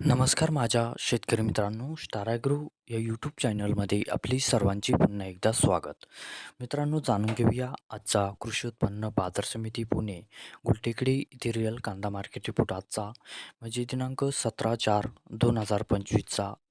नमस्कार माझ्या शेतकरी मित्रांनो स्टार या यूट्यूब चॅनलमध्ये आपली सर्वांची पुन्हा एकदा स्वागत. मित्रांनो जाणून घेऊया आजचा कृषी उत्पन्न बाजार समिती पुणे गुलटेकडी इथे रिअल कांदा मार्केट रिपोर्ट आजचा. म्हणजे दिनांक सतरा चार दोन हजार पंचवीसचा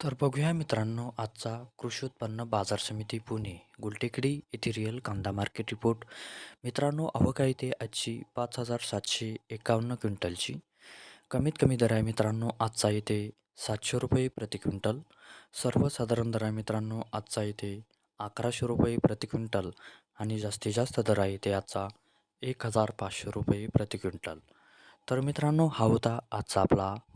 तर बघूया मित्रांनो आजचा कृषी उत्पन्न बाजार समिती पुणे गुलटेकडी येथे रिअल कांदा मार्केट रिपोर्ट मित्रांनो आवक आहे ते आजची पाच हजार सातशे एकावन्न क्विंटलची. कमीत कमी दर आहे मित्रांनो आजचा येते सातशे रुपये प्रति क्विंटल. सर्वसाधारण दर आहे मित्रांनो आजचा येते अकराशे रुपये प्रति क्विंटल. आणि जास्तीत जास्त दर आहे ते आजचा एक हजार पाचशे रुपये प्रति क्विंटल. तर मित्रांनो हा होता आजचा आपला